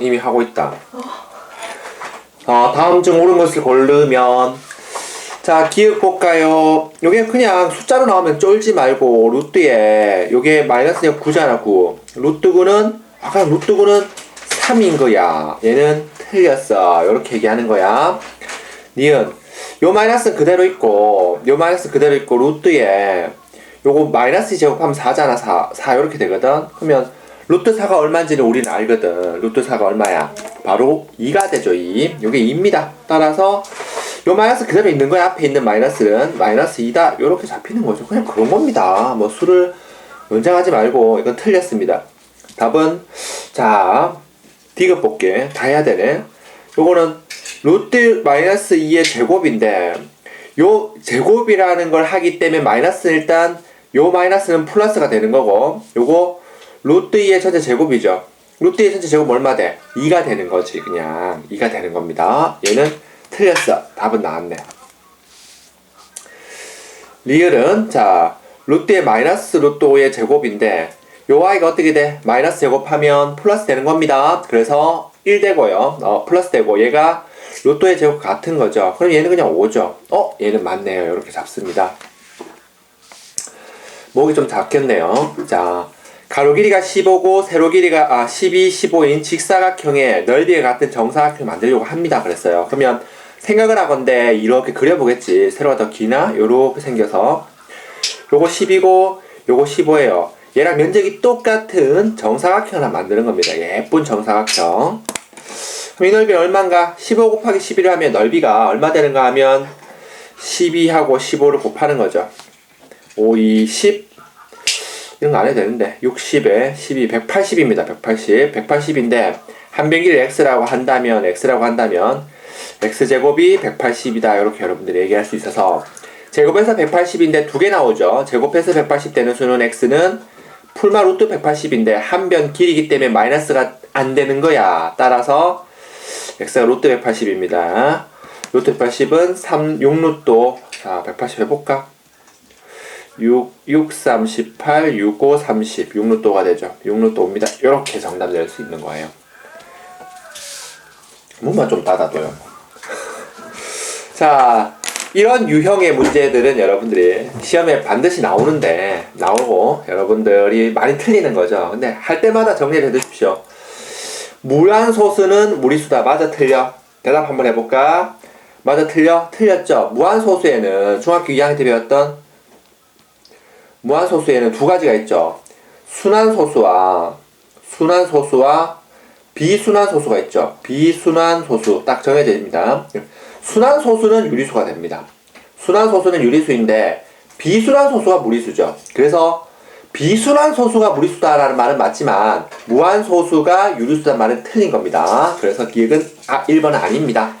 이미 하고 있다. 어, 다음 중 옳은 것을 고르면 자 기억 볼까요? 요게 그냥 숫자로 나오면 쫄지 말고 루트에 요게 마이너스 9잖아 9 루트 9는 아까 루트 9는 3인 거야. 얘는 틀렸어. 요렇게 얘기하는 거야. 니은 요 마이너스는 그대로 있고 요 마이너스 그대로 있고 루트에 요거 마이너스 제곱하면 4잖아 4 4 요렇게 되거든? 그러면 루트 4가 얼마인지는 우리는 알거든. 루트 4가 얼마야? 바로 2가 되죠 2 요게 2입니다. 따라서 요 마이너스 그대로 있는 거야. 앞에 있는 마이너스는 마이너스 2다. 요렇게 잡히는 거죠. 그냥 그런 겁니다. 뭐 수를 연장하지 말고 이건 틀렸습니다. 답은 자 디귿 볼게. 다 해야 되네. 요거는 루트 마이너스 2의 제곱인데 요 제곱이라는 걸 하기 때문에 마이너스 일단 요 마이너스는 플러스가 되는 거고 요거 루트 2의 전체 제곱이죠 루트 2의 전체 제곱 얼마 돼? 2가 되는 거지 그냥 2가 되는 겁니다 얘는 틀렸어 답은 나왔네 리을은 자 루트의 마이너스 루트 5의 제곱인데 요 i가 어떻게 돼? 마이너스 제곱하면 플러스 되는 겁니다. 그래서 1 되고요. 어, 플러스 되고 얘가 루트의 제곱 같은 거죠. 그럼 얘는 그냥 5죠. 어? 얘는 맞네요. 이렇게 잡습니다. 목이 좀 작겠네요. 자, 가로 길이가 15고 세로 길이가 아 12, 15인 직사각형의 넓이가 같은 정사각형을 만들려고 합니다. 그랬어요. 그러면 생각을 하건데 이렇게 그려보겠지. 세로가 더 기나? 요렇게 생겨서 요거 10이고 요거 15예요. 얘랑 면적이 똑같은 정사각형을 하나 만드는 겁니다. 예쁜 정사각형. 그럼 이 넓이 얼마인가? 15 곱하기 11을 하면 넓이가 얼마 되는가 하면 12하고 15를 곱하는 거죠. 5, 2, 10 이런 거 안 해도 되는데 60에 12, 180입니다. 180. 180인데 한 변기를 x라고 한다면 x라고 한다면 x제곱이 180이다. 이렇게 여러분들이 얘기할 수 있어서 제곱해서 180인데 두 개 나오죠. 제곱해서 180 되는 수는 x는 풀마 루트 180인데 한 변 길이기 때문에 마이너스가 안 되는 거야. 따라서 x가 루트 180입니다. 루트 180은 3, 6루트 자, 180 해볼까? 6, 6, 38, 6, 5, 30. 6루트가 되죠. 6루트 5입니다. 이렇게 정답 낼 수 있는 거예요. 몸만 좀 닫아둬요. 자, 이런 유형의 문제들은 여러분들이 시험에 반드시 나오는데 나오고 여러분들이 많이 틀리는 거죠. 근데 할 때마다 정리를 해두십시오. 무한소수는 무리수다. 맞아 틀려? 대답 한번 해볼까? 맞아 틀려? 틀렸죠. 무한소수에는 중학교 2학년 때 배웠던 무한소수에는 두 가지가 있죠. 순환소수와 순환소수와 비순환소수가 있죠. 비순환소수 딱 정해져 있습니다. 순환소수는 유리수가 됩니다. 순환소수는 유리수인데 비순환소수가 무리수죠. 그래서 비순환소수가 무리수다라는 말은 맞지만 무한소수가 유리수다는 말은 틀린 겁니다. 그래서 기억은 아, 1번은 아닙니다.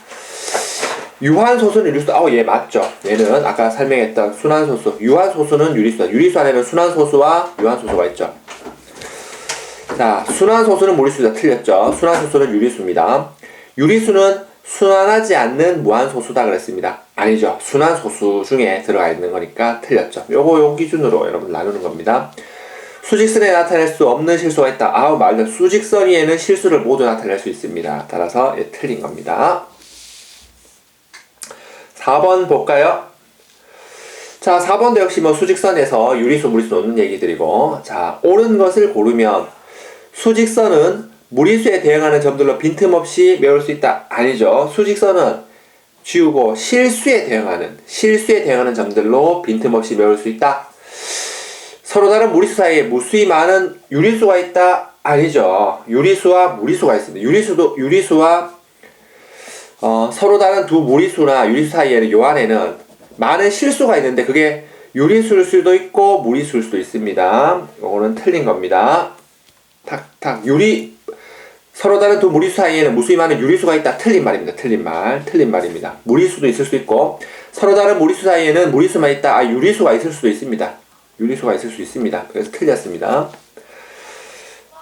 유한소수는 유리수다. 어, 얘 맞죠. 얘는 아까 설명했던 순환소수. 유한소수는 유리수다. 유리수 안에는 순환소수와 유한소수가 있죠. 자, 순환소수는 무리수다. 틀렸죠. 순환소수는 유리수입니다. 유리수는 순환하지 않는 무한소수다 그랬습니다. 아니죠. 순환소수 중에 들어가 있는 거니까 틀렸죠. 요거 요 기준으로 여러분 나누는 겁니다. 수직선에 나타낼 수 없는 실수가 있다. 아우 말도 수직선 위에는 실수를 모두 나타낼 수 있습니다. 따라서 예, 틀린 겁니다. 4번 볼까요? 자, 4번도 역시 뭐 수직선에서 유리수, 무리수 놓는 얘기들이고, 자, 옳은 것을 고르면 수직선은 무리수에 대응하는 점들로 빈틈없이 메울 수 있다. 아니죠. 수직선은 지우고 실수에 대응하는, 실수에 대응하는 점들로 빈틈없이 메울 수 있다. 서로 다른 무리수 사이에 무수히 많은 유리수가 있다. 아니죠. 유리수와 무리수가 있습니다. 유리수도, 유리수와 어, 서로 다른 두 무리수나 유리수 사이에는 요 안에는 많은 실수가 있는데 그게 유리수일 수도 있고 무리수일 수도 있습니다. 이거는 틀린 겁니다. 탁탁 유리 서로 다른 두 무리수 사이에는 무수히 많은 유리수가 있다. 틀린 말입니다. 틀린 말. 틀린 말입니다. 무리수도 있을 수 있고 서로 다른 무리수 사이에는 무리수만 있다. 아 유리수가 있을 수도 있습니다. 유리수가 있을 수 있습니다. 그래서 틀렸습니다.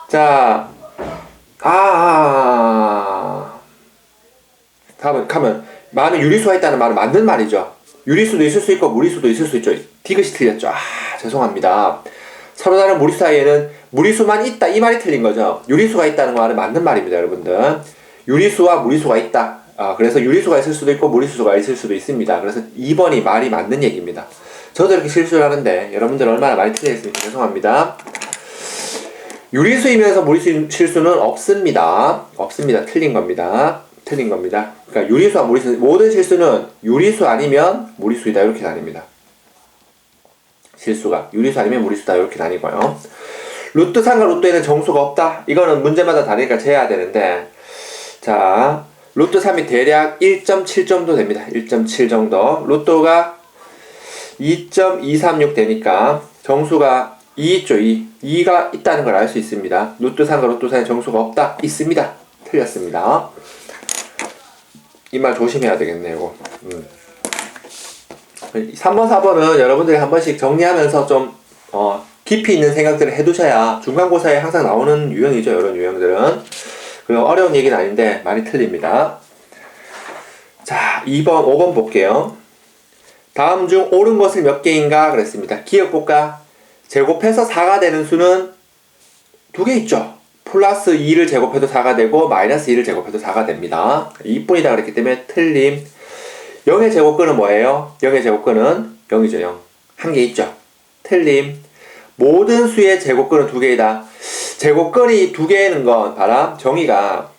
자, 아, 아 다음은 가면 많은 유리수가 있다는 말은 맞는 말이죠. 유리수도 있을 수 있고 무리수도 있을 수 있죠. 디귿이 틀렸죠. 아 죄송합니다. 서로 다른 무리수 사이에는 무리수만 있다 이 말이 틀린 거죠. 유리수가 있다는 말은 맞는 말입니다, 여러분들. 유리수와 무리수가 있다. 아, 그래서 유리수가 있을 수도 있고 무리수가 있을 수도 있습니다. 그래서 2번이 말이 맞는 얘기입니다. 저도 이렇게 실수를 하는데 여러분들 얼마나 많이 틀리겠습니까? 죄송합니다. 유리수이면서 무리수 실수는 없습니다. 없습니다. 틀린 겁니다. 틀린 겁니다. 그러니까 유리수와 무리수 모든 실수는 유리수 아니면 무리수이다 이렇게 나뉩니다. 실수가 유리수 아니면 무리수다 이렇게 나뉘고요. 루트 3과 루트에는 정수가 없다. 이거는 문제마다 다르니까 재야 되는데 자 루트 3이 대략 1.7 정도 됩니다. 1.7 정도. 루트가 2.236 되니까 정수가 2 있죠. 2. 2가 있다는 걸 알 수 있습니다. 루트 3과 루트 4에 정수가 없다. 있습니다. 틀렸습니다. 이 말 조심해야 되겠네요. 이거. 음. 3번, 4번은 여러분들이 한 번씩 정리하면서 좀, 어, 깊이 있는 생각들을 해두셔야 중간고사에 항상 나오는 유형이죠. 이런 유형들은. 그리고 어려운 얘기는 아닌데 많이 틀립니다. 자, 2번, 5번 볼게요. 다음 중 옳은 것을 몇 개인가 그랬습니다. 기억 볼까? 제곱해서 4가 되는 수는 두 개 있죠. 플러스 2를 제곱해도 4가 되고 마이너스 2를 제곱해도 4가 됩니다. 2분이다 그랬기 때문에 틀림. 0의 제곱근은 뭐예요? 0의 제곱근은 0이죠. 0. 한 개 있죠. 틀림. 모든 수의 제곱근은 두 개이다. 제곱근이 두 개는 건 봐라. 정의가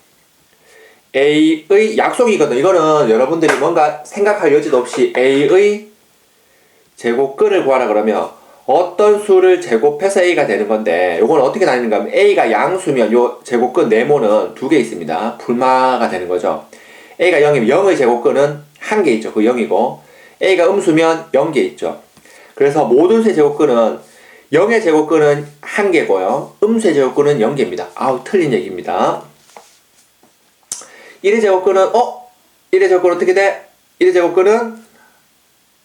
A의 약속이거든. 이거는 여러분들이 뭔가 생각할 여지도 없이 A의 제곱근을 구하라 그러면 어떤 수를 제곱해서 A가 되는 건데 요건 어떻게 나뉘는가 하면 A가 양수면 요 제곱근 네모는 두 개 있습니다. 불마가 되는 거죠. A가 0이면 0의 제곱근은 한 개 있죠. 그 0이고 A가 음수면 0개 있죠. 그래서 모든 수의 제곱근은 0의 제곱근은 한 개고요. 음수의 제곱근은 0개입니다. 아우 틀린 얘기입니다. 1의 제곱근은 어? 1의 제곱근 어떻게 돼? 1의 제곱근은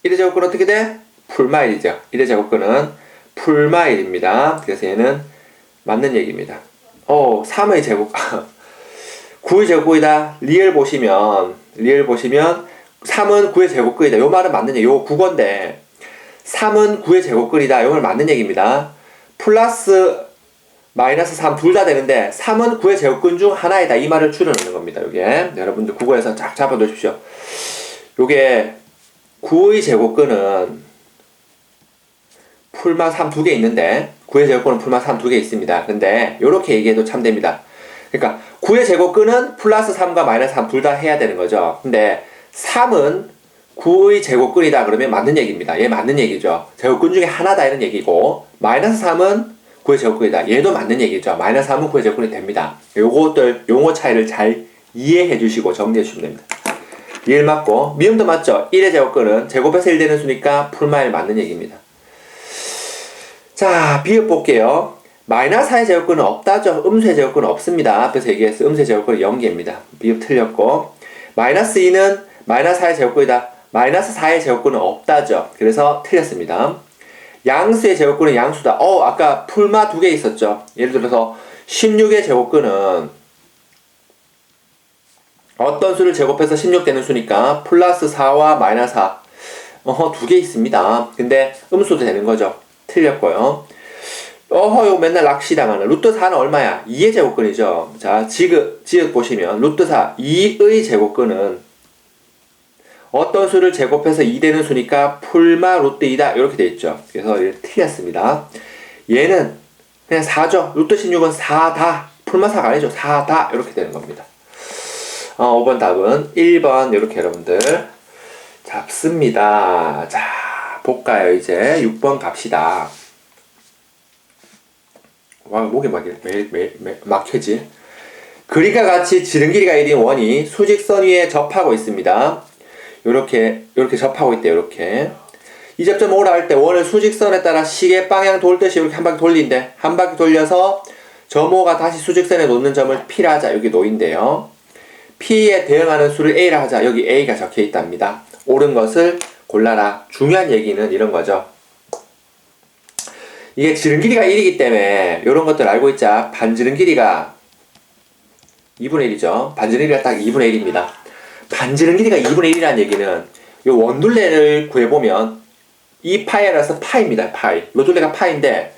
1의 제곱근 어떻게 돼? 풀마일이죠. 1의 제곱근은 풀마일입니다. 그래서 얘는 맞는 얘기입니다. 어, 3의 제곱 9의 제곱이다. 리얼 보시면 리얼 보시면 3은 9의 제곱근이다. 요 말은 맞는 얘기. 요 국어인데 3은 9의 제곱근이다. 요 말 맞는 얘기입니다. 플러스 마이너스 3 둘 다 되는데 3은 9의 제곱근 중 하나이다. 이 말을 줄여놓는 겁니다. 요게 여러분들 국어에서 쫙 잡아두십시오. 요게 9의 제곱근은 풀마 3두 개 있는데 9의 제곱근은 풀마 3두 개 있습니다. 근데 요렇게 얘기해도 참 됩니다. 그러니까 9의 제곱근은 플러스 3과 마이너스 3 둘 다 해야 되는 거죠. 근데 3은 9의 제곱근이다 그러면 맞는 얘기입니다. 얘 맞는 얘기죠. 제곱근 중에 하나다 이런 얘기고 마이너스 3은 9의 제곱근이다. 얘도 맞는 얘기죠. 마이너스 3은 9의 제곱근이 됩니다. 요것들 용어 차이를 잘 이해해 주시고 정리해 주시면 됩니다. 1 맞고 미음도 맞죠? 1의 제곱근은 제곱해서 1 되는 수니까 풀마일 맞는 얘기입니다. 자, 비읍 볼게요. 마이너스 4의 제곱근은 없다죠. 음수의 제곱근은 없습니다. 앞에서 얘기했어요. 음수의 제곱근은 0개입니다. 비읍 틀렸고 마이너스 2는 마이너스 4의 제곱근이다. 마이너스 4의 제곱근은 없다죠. 그래서 틀렸습니다. 양수의 제곱근은 양수다. 어, 아까 풀마 두 개 있었죠. 예를 들어서 16의 제곱근은 어떤 수를 제곱해서 16 되는 수니까 플러스 4와 마이너스 4. 어허, 두개 있습니다. 근데 음수도 되는 거죠. 틀렸고요. 어허, 이거 맨날 낚시당하는. 루트 4는 얼마야? 2의 제곱근이죠. 자, 지읒, 지읒 보시면, 루트 4, 2의 제곱근은 어떤 수를 제곱해서 2 되는 수니까 풀마 루트 2다. 이렇게 돼 있죠. 그래서 이게 틀렸습니다. 얘는 그냥 4죠. 루트 16은 4다. 풀마 4가 아니죠. 4다. 이렇게 되는 겁니다. 어, 5번 답은 1번. 이렇게 여러분들 잡습니다. 자, 볼까요? 이제 6번 갑시다. 와, 목이 막 매일, 매일 막혀지. 그리가 같이 지름 길이가 1인 원이 수직선 위에 접하고 있습니다. 요렇게, 요렇게 접하고 있대요, 요렇게. 이 접점 오라 할 때 원을 수직선에 따라 시계 방향 돌듯이 이렇게 한 바퀴 돌린대. 한 바퀴 돌려서 점호가 다시 수직선에 놓는 점을 P라 하자. 여기 놓인대요. P에 대응하는 수를 A라 하자. 여기 A가 적혀 있답니다. 옳은 것을 골라라. 중요한 얘기는 이런 거죠. 이게 지름 길이가 1이기 때문에 이런 것들 알고 있자. 반지름 길이가 2분의 1이죠. 반지름 길이가 딱 2분의 1입니다. 반지름 길이가 2분의 1이라는 얘기는 이 원둘레를 구해보면 이 파이라서 파입니다. 파이. 로둘레가 파인데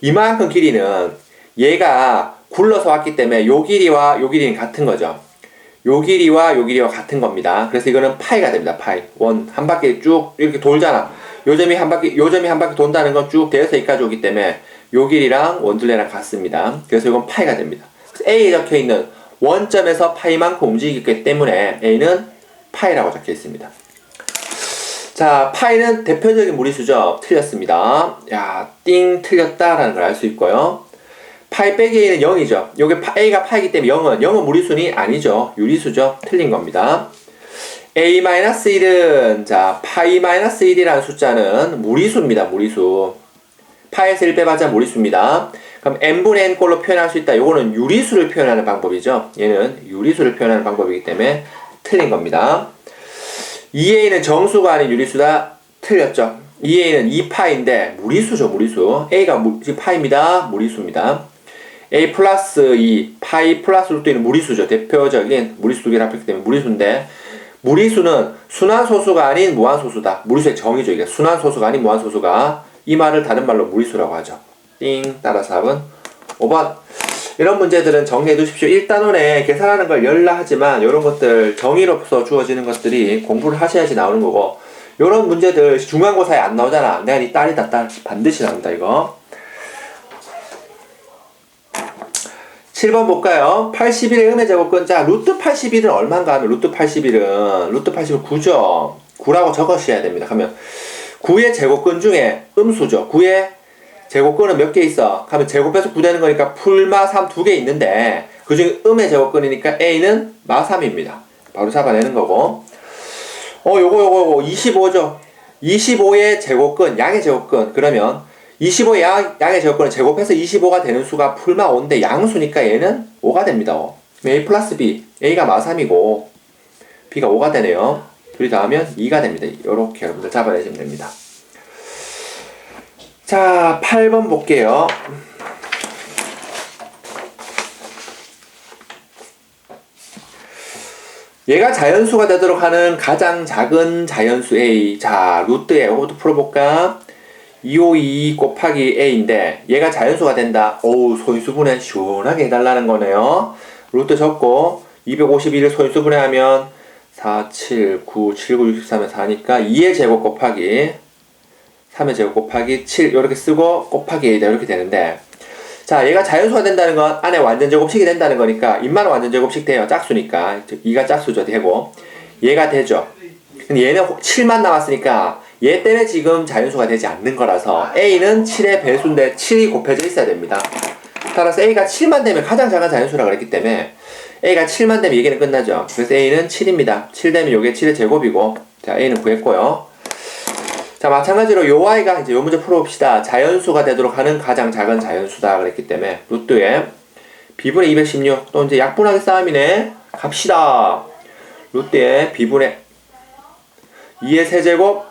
이만큼 길이는 얘가 굴러서 왔기 때문에 요 길이와 요 길이는 같은 거죠. 요 길이와 요 길이와 같은 겁니다. 그래서 이거는 파이가 됩니다. 파이. 원 한 바퀴 쭉 이렇게 돌잖아. 요 점이 한 바퀴 요 점이 한 바퀴 돈다는 건쭉 대에서 여기까지 오기 때문에 요 길이랑 원둘레랑 같습니다. 그래서 이건 파이가 됩니다. A에 적혀 있는 원점에서 파이만큼 움직이기 때문에 A는 파이라고 적혀 있습니다. 자, 파이는 대표적인 무리수죠. 틀렸습니다. 야, 띵 틀렸다라는 걸 알 수 있고요. 파이 빼기 A는 0이죠. 요게 파, A가 파이기 때문에 0은 0은 무리수니 아니죠. 유리수죠. 틀린 겁니다. A-1은 자, 파이-1이라는 숫자는 무리수입니다. 무리수. 파에서 1 빼봤자 무리수입니다. 그럼 n분의 n 꼴로 표현할 수 있다. 요거는 유리수를 표현하는 방법이죠. 얘는 유리수를 표현하는 방법이기 때문에 틀린 겁니다. 2a는 정수가 아닌 유리수다. 틀렸죠. 2a는 2파인데 무리수죠. 무리수. a가 파입니다. 무리수입니다. A 플러스 2 파이 플러스 루트는 무리수죠. 대표적인 무리수 두 개를 합했기 때문에 무리수인데 무리수는 순환소수가 아닌 무한소수다. 무리수의 정의죠. 이게 순환소수가 아닌 무한소수가 이 말을 다른 말로 무리수라고 하죠. 띵 따라서 답은 5번 이런 문제들은 정리해 두십시오. 1단원에 계산하는 걸 열라 하지만 이런 것들 정의로서 주어지는 것들이 공부를 하셔야지 나오는 거고 이런 문제들 중간고사에 안 나오잖아. 내가 네 딸이다 딸 반드시 나온다 이거. 7번 볼까요? 81의 음의 제곱근. 자, 루트 81은 얼마인가 하면 루트 81은 루트 81은 9죠. 9라고 적으셔야 됩니다. 하면 9의 제곱근 중에 음수죠. 9의 제곱근은 몇 개 있어? 하면 제곱해서 9 되는 거니까 풀마 3 두 개 있는데 그 중에 음의 제곱근이니까 A는 마 3입니다. 바로 잡아내는 거고. 어, 요거 요거 요거 25죠. 25의 제곱근, 양의 제곱근. 그러면 25의 양, 양의 제곱근을 제곱해서 25가 되는 수가 풀마 5인데 양수니까 얘는 5가 됩니다. A 플러스 B. A가 마 3이고 B가 5가 되네요. 둘이 더하면 2가 됩니다. 이렇게 여러분들 잡아내시면 됩니다. 자, 8번 볼게요. 얘가 자연수가 되도록 하는 가장 작은 자연수 A. 자, 루트에 이것도 풀어볼까? 252 곱하기 A인데 얘가 자연수가 된다. 어우, 소인수분해 시원하게 해달라는 거네요. 루트 적고 251을 소인수분해하면 4, 7, 9, 7, 9, 63에 4니까 2의 제곱 곱하기 3의 제곱 곱하기 7 이렇게 쓰고 곱하기 A다 이렇게 되는데 자 얘가 자연수가 된다는 건 안에 완전 제곱식이 된다는 거니까 입만 완전 제곱식 돼요 짝수니까 2가 짝수죠 되고 얘가 되죠 근데 얘는 7만 남았으니까 얘 때문에 지금 자연수가 되지 않는 거라서 A는 7의 배수인데 7이 곱해져 있어야 됩니다 따라서 A가 7만 되면 가장 작은 자연수라고 그랬기 때문에 A가 7만 되면 얘기는 끝나죠. 그래서 A는 7입니다. 7 되면 요게 7의 제곱이고, 자, A는 구했고요. 자, 마찬가지로 요 Y가 이제 요 문제 풀어봅시다. 자연수가 되도록 하는 가장 작은 자연수다. 그랬기 때문에, 루트에 B분의 216. 또 이제 약분하기 싸움이네. 갑시다. 루트에 B분의 2의 세제곱,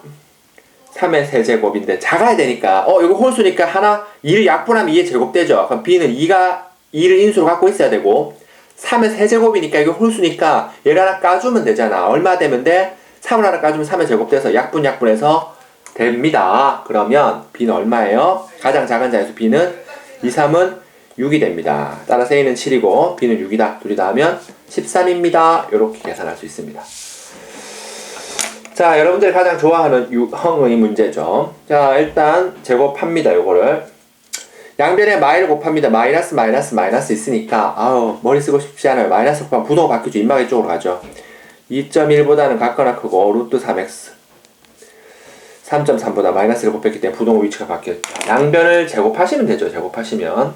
3의 세제곱인데, 작아야 되니까, 어, 이거 홀수니까 하나, 2를 약분하면 2의 제곱되죠. 그럼 B는 2가 2를 인수로 갖고 있어야 되고, 3의 세제곱이니까 이게 홀수니까 얘를 하나 까주면 되잖아. 얼마 되면 돼? 3을 하나 까주면 3의 제곱돼서 약분 약분해서 됩니다. 그러면 B는 얼마예요? 가장 작은 자에서 B는 2, 3은 6이 됩니다. 따라서 A는 7이고 B는 6이다. 둘이 더하면 13입니다. 이렇게 계산할 수 있습니다. 자, 여러분들이 가장 좋아하는 유형의 문제죠. 자, 일단 제곱합니다. 요거를. 양변에 마이를 곱합니다. 마이너스 마이너스 마이너스 있으니까 아우 머리 쓰고 싶지 않아요. 마이너스 곱하면 부동호 바뀌죠. 인마이 쪽으로 가죠. 2.1보다는 같거나 크고 루트 3x 3.3보다 마이너스를 곱했기 때문에 부동호 위치가 바뀌었죠. 양변을 제곱하시면 되죠. 제곱하시면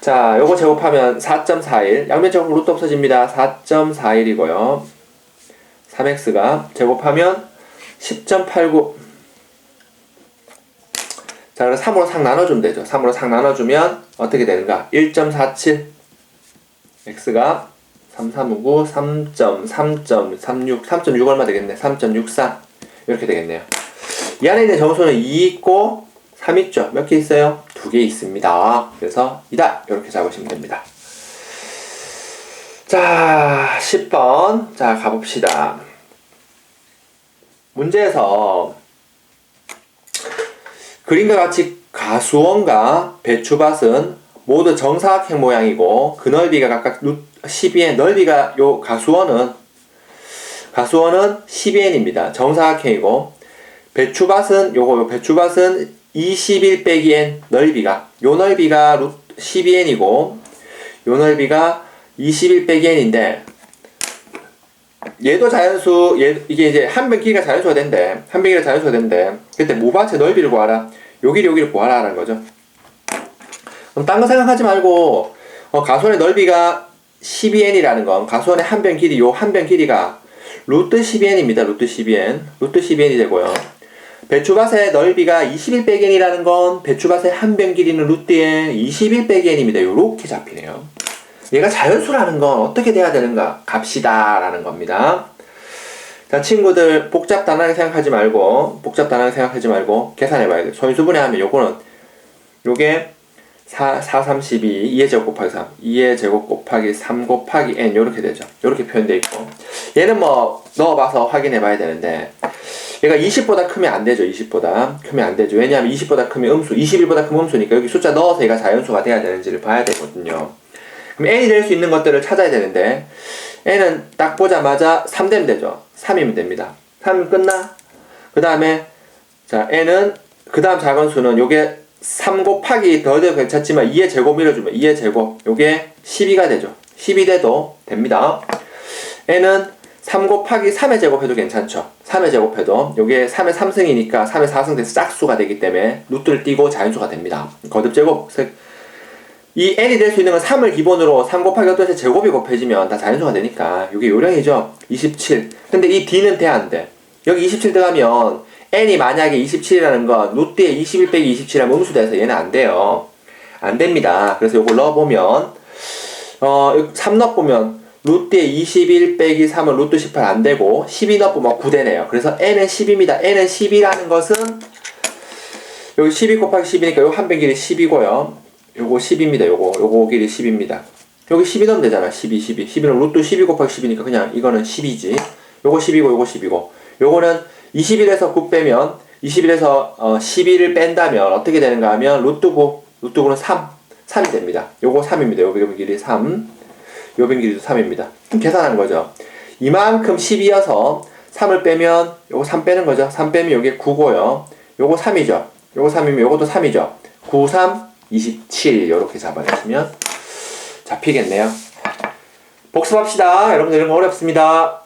자 요거 제곱하면 4.41 양변 제곱 루트 없어집니다. 4.41이고요. 3x가 제곱하면 10.89 자, 그럼 3으로 상 나눠주면 되죠. 3으로 상 나눠주면 어떻게 되는가? 1.47 x가 3, 3, 5, 9, 3.3.36, 3.6 얼마 되겠네? 3.64 이렇게 되겠네요. 이 안에 있는 정수는 2 있고 3 있죠. 몇 개 있어요? 두 개 있습니다. 그래서 이다 이렇게 잡으시면 됩니다. 자, 10번. 자, 가봅시다. 문제에서 그림과 같이 가수원과 배추밭은 모두 정사각형 모양이고 그 넓이가 각각 12n 넓이가 요 가수원은 가수원은 12n입니다. 정사각형이고 배추밭은 요거 요 배추밭은 21 빼기 n 넓이가 요 넓이가 루 12n이고 요 넓이가 21 빼기 n인데 얘도 자연수 얘 이게 이제 한변 길이가 자연수가 된대. 한변 길이가 자연수가 된대. 그때 모밭의 넓이를 구하라. 요 길이 요 길을 구하라 라는 거죠. 그럼 딴 거 생각하지 말고 어, 가수원의 넓이가 12n이라는 건 가수원의 한변 길이 요 한변 길이가 루트 12n입니다 루트 12n 루트 12n이 되고요. 배추밭의 넓이가 21 빼기 n이라는 건 배추밭의 한변 길이는 루트의 21 빼기 n입니다. 요렇게 잡히네요 얘가 자연수라는 건 어떻게 돼야 되는가? 값이다 라는 겁니다. 자, 친구들 복잡 단하게 생각하지 말고 복잡 단하게 생각하지 말고 계산해 봐야 돼. 소인수분해 하면 요거는 요게 4, 4, 32, 2의 제곱 곱하기 3, 2의 제곱 곱하기 3 곱하기 n 요렇게 되죠. 요렇게 표현되어 있고 얘는 뭐 넣어봐서 확인해 봐야 되는데 얘가 20보다 크면 안 되죠. 20보다 크면 안 되죠. 왜냐하면 20보다 크면 음수, 21보다 크면 음수니까 여기 숫자 넣어서 얘가 자연수가 돼야 되는지를 봐야 되거든요. 그럼 n이 될 수 있는 것들을 찾아야 되는데 n은 딱 보자마자 3 되면 되죠. 3이면 됩니다. 3이면 끝나. 그 다음에 자 n은 그 다음 작은 수는 요게 3 곱하기 더해도 괜찮지만 2의 제곱 밀어주면 2의 제곱 요게 12가 되죠. 12 돼도 됩니다. n은 3 곱하기 3의 제곱해도 괜찮죠. 3의 제곱해도 요게 3의 3승이니까 3의 4승 돼서 짝수가 되기 때문에 루트를 띄고 자연수가 됩니다. 거듭 제곱 이 n이 될 수 있는 건 3을 기본으로 3 곱하기 어떤 제곱이 곱해지면 다 자연수가 되니까 이게 요령이죠. 27 근데 이 d는 돼 안 돼? 여기 27 들어가면 n이 만약에 27이라는 건 루트에 21 빼기 27하면 음수돼서 얘는 안 돼요. 안 됩니다. 그래서 요걸 넣어보면 어, 3 넣어보면 루트에 21 빼기 3은 루트 18 안 되고 12 넣어보면 9 되네요. 그래서 n은 10입니다. N은 10이라는 것은 여기 12 곱하기 10이니까 요한 변 길이 10이고요 요거 10입니다. 요거 요거 길이 10입니다. 여기 12 넣으면 되잖아. 12, 12. 12는 루트 12 곱하기 10이니까 그냥 이거는 10이지. 요거 10이고 요거 10이고. 요거는 21에서 9 빼면 21에서 어, 12를 뺀다면 어떻게 되는가 하면 루트 9, 루트 9는 3. 3이 됩니다. 요거 3입니다. 요변 길이 3. 요변 길이도 3입니다. 그럼 계산하는 거죠. 이만큼 10이어서 3을 빼면 요거 3 빼는 거죠. 3 빼면 요게 9고요. 요거 3이죠. 요거 3이면 요것도 3이죠. 9, 3, 27 이렇게 잡아내시면 잡히겠네요. 복습합시다. 여러분들 이런 거 어렵습니다.